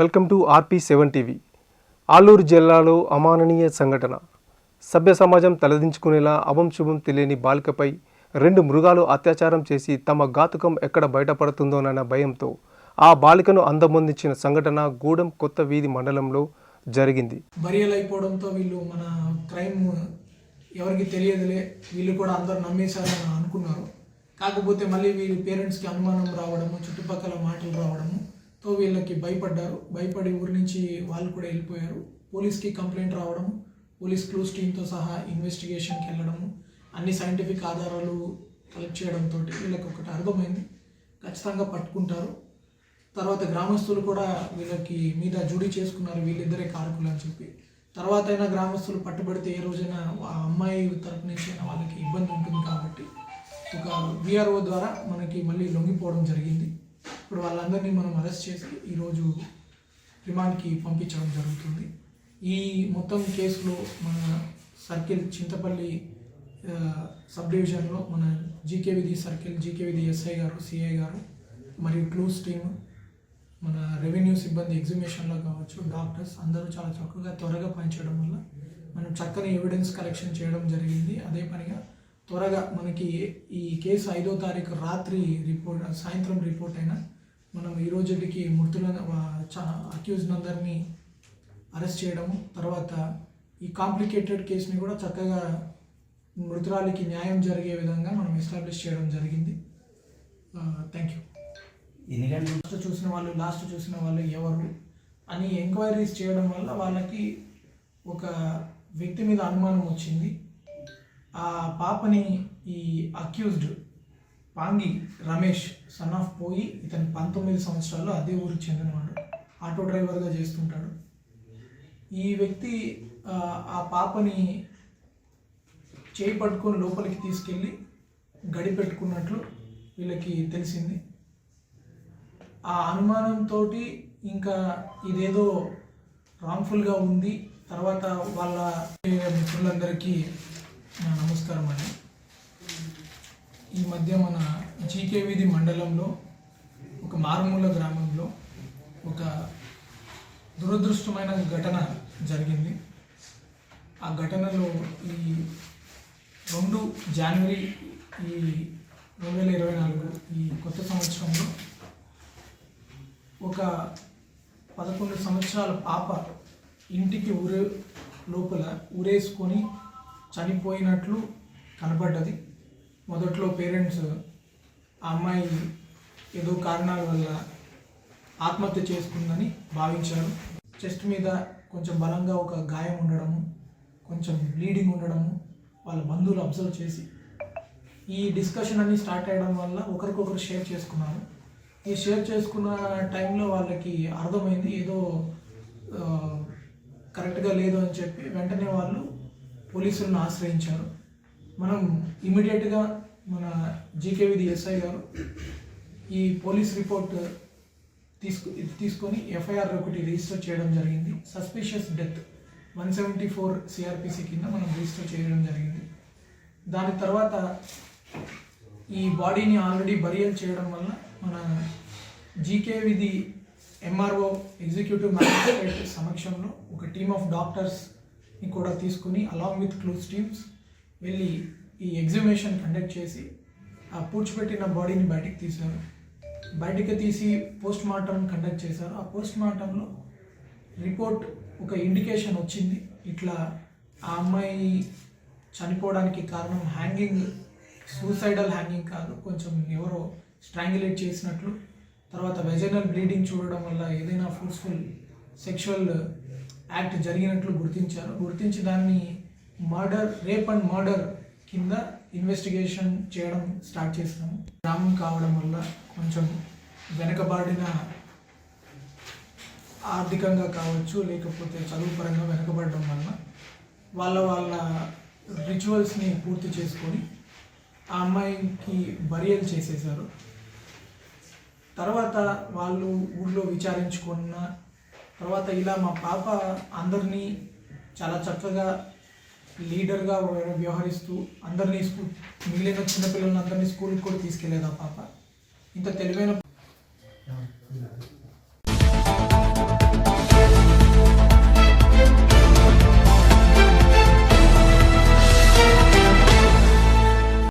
Welcome to RP seven TV. Aluru జిల్లాలో అమాననీయ సంఘటన. సభ్య సమాజం తలదించుకునేలా అవంశుభం తెలియని బాలికపై రెండు మృగాలు అత్యాచారం చేసి తమ ఘాతుకం ఎక్కడ బయటపడుతుందోనన్న భయంతో ఆ బాలికను అందమొందించిన సంఘటన గూడెం కొత్త వీధి మండలంలో జరిగింది. బరియల్ అయిపోవడంతో వీళ్ళు మన క్రైమ్ ఎవరికి తెలియదులే వీళ్ళు కూడా అందరూ నమ్మేశారని అనుకున్నారు. కాకపోతే మళ్ళీ వీళ్ళ పేరెంట్స్కి అనుమానం రావడము చుట్టుపక్కల మాటలు రావడము తో వీళ్ళకి భయపడ్డారు. భయపడి ఊరి నుంచి వాళ్ళు కూడా వెళ్ళిపోయారు. పోలీస్కి కంప్లైంట్ రావడం పోలీస్ క్లూస్ టీంతో సహా ఇన్వెస్టిగేషన్కి వెళ్ళడము అన్ని సైంటిఫిక్ ఆధారాలు కలెక్ట్ చేయడంతో వీళ్ళకి ఒకటి అర్థమైంది. ఖచ్చితంగా పట్టుకుంటారు. తర్వాత గ్రామస్తులు కూడా వీళ్ళకి మీద జూడీ చేసుకున్నారు. వీళ్ళిద్దరే కారకులు అని చెప్పి. తర్వాత అయినా గ్రామస్తులు పట్టుబడితే ఏ రోజైనా ఆ అమ్మాయి తరపు నుంచి అయినా వాళ్ళకి ఇబ్బంది ఉంటుంది కాబట్టి ఒక విఆర్ఓ ద్వారా మనకి మళ్ళీ లొంగిపోవడం జరిగింది. ఇప్పుడు వాళ్ళందరినీ మనం అరెస్ట్ చేసి ఈరోజు రిమాండ్కి పంపించడం జరుగుతుంది. ఈ మొత్తం కేసులో మన సర్కిల్ చింతపల్లి సబ్ డివిజన్లో మన GK Veedhi circle GK Veedhi SI గారు సిఐ గారు మరియు క్లూస్ టీమ్ మన రెవెన్యూ సిబ్బంది ఎగ్జిబిషన్లో కావచ్చు డాక్టర్స్ అందరూ చాలా చక్కగా త్వరగా పనిచేయడం వల్ల మనం చక్కని ఎవిడెన్స్ కలెక్షన్ చేయడం జరిగింది. అదే పనిగా త్వరగా మనకి ఈ కేసు ఐదో తారీఖు రాత్రి రిపోర్ట్ సాయంత్రం రిపోర్ట్ అయినా మనం ఈ రోజుకి మృతులను అక్యూజ్డ్ అందరినీ అరెస్ట్ చేయడము తర్వాత ఈ కాంప్లికేటెడ్ కేసుని కూడా చక్కగా మృతురాలికి న్యాయం జరిగే విధంగా మనం ఎస్టాబ్లిష్ చేయడం జరిగింది. Thank you. గంటలు లాస్ట్ చూసిన వాళ్ళు లాస్ట్ చూసిన వాళ్ళు ఎవరు అని ఎంక్వైరీస్ చేయడం వల్ల వాళ్ళకి ఒక వ్యక్తి మీద అనుమానం వచ్చింది. ఆ పాపని ఈ accused Pangi Ramesh son of పోయి ఇతను పంతొమ్మిది సంవత్సరాల్లో అదే ఊరికి చెందినవాడు. ఆటో డ్రైవర్గా చేస్తుంటాడు. ఈ వ్యక్తి ఆ, పాపని చేయి పట్టుకొని లోపలికి తీసుకెళ్ళి గడి పెట్టుకున్నట్లు వీళ్ళకి తెలిసింది. ఆ అనుమానంతో ఇంకా ఇదేదో రాంగ్ఫుల్గా ఉంది. తర్వాత వాళ్ళ మిత్రులందరికీ నమస్కారం అండి. ఈ మధ్య మన జీకేవీధి మండలంలో ఒక మారుమూల గ్రామంలో ఒక దురదృష్టమైన ఘటన జరిగింది. ఆ ఘటనలో ఈ రెండు జనవరి ఈ రెండు వేల ఇరవై నాలుగు ఈ కొత్త సంవత్సరంలో ఒక పదకొండు సంవత్సరాల పాప ఇంటికి ఊరే లోపల ఊరేసుకొని చనిపోయినట్లు కనపడ్డది మొదట్లో పేరెంట్స్ ఆ అమ్మాయి ఏదో కారణాల వల్ల ఆత్మహత్య చేసుకుందని భావించారు. చెస్ట్ మీద కొంచెం బలంగా ఒక గాయం ఉండడము కొంచెం బ్లీడింగ్ ఉండడము వాళ్ళ బంధువులు అబ్జర్వ్ చేసి ఈ డిస్కషన్ అన్ని స్టార్ట్ అయ్యడం వల్ల ఒకరికొకరు షేర్ చేసుకున్నారు. ఈ షేర్ చేసుకున్న టైంలో వాళ్ళకి అర్థమైంది ఏదో కరెక్ట్గా లేదు అని చెప్పి వెంటనే వాళ్ళు పోలీసులను ఆశ్రయించారు. మనం ఇమీడియట్గా మన జీకేవిది ఎస్ఐ గారు ఈ పోలీస్ రిపోర్ట్ తీసుకు తీసుకొని ఎఫ్ఐఆర్ ఒకటి రిజిస్టర్ చేయడం జరిగింది. Suspicious death one seventy four CrPC కింద మనం రిజిస్టర్ చేయడం జరిగింది. దాని తర్వాత ఈ బాడీని ఆల్రెడీ బరియల్ చేయడం వల్ల మన జీకే విధి ఎంఆర్ఓ ఎగ్జిక్యూటివ్ మ్యాజిస్ట్రేట్ సమక్షంలో ఒక టీమ్ ఆఫ్ డాక్టర్స్ని కూడా తీసుకుని అలాంగ్ విత్ క్లూస్ టీమ్స్ వెళ్ళి ఈ ఎగ్జిబిషన్ కండక్ట్ చేసి ఆ పూడ్చిపెట్టిన బాడీని బయటికి తీశారు. బయటికి తీసి పోస్ట్ మార్టం కండక్ట్ చేశారు. ఆ పోస్ట్ మార్టంలో రిపోర్ట్ ఒక ఇండికేషన్ వచ్చింది. ఇట్లా ఆ అమ్మాయి చనిపోవడానికి కారణం హ్యాంగింగ్ సూసైడల్ హ్యాంగింగ్ కాదు కొంచెం ఎవరో స్ట్రాంగులేట్ చేసినట్లు. తర్వాత వెజనల్ బ్లీడింగ్ చూడడం వల్ల ఏదైనా ఫోర్స్ఫుల్ సెక్షువల్ యాక్ట్ జరిగినట్లు గుర్తించారు. గుర్తించి దాన్ని మర్డర్ రేప్ అండ్ మర్డర్ కింద ఇన్వెస్టిగేషన్ చేయడం స్టార్ట్ చేసినాము. గ్రామం కావడం వల్ల కొంచెం వెనకబాడిన ఆర్థికంగా కావచ్చు లేకపోతే చదువు పరంగా వెనకబడడం వలన వాళ్ళ వాళ్ళ రిచువల్స్ని పూర్తి చేసుకొని ఆ అమ్మాయికి బరియల్ చేసేశారు. తర్వాత వాళ్ళు ఊళ్ళో విచారించుకున్న తర్వాత ఇలా మా పాప అందరినీ చాలా చక్కగా లీడర్గా వ్యవహరిస్తూ అందరినీ స్కూల్ మిగిలిన చిన్నపిల్లలందరినీ స్కూల్కి కూడా తీసుకెళ్ళేది ఆ పాప? ఇంత తెలివైన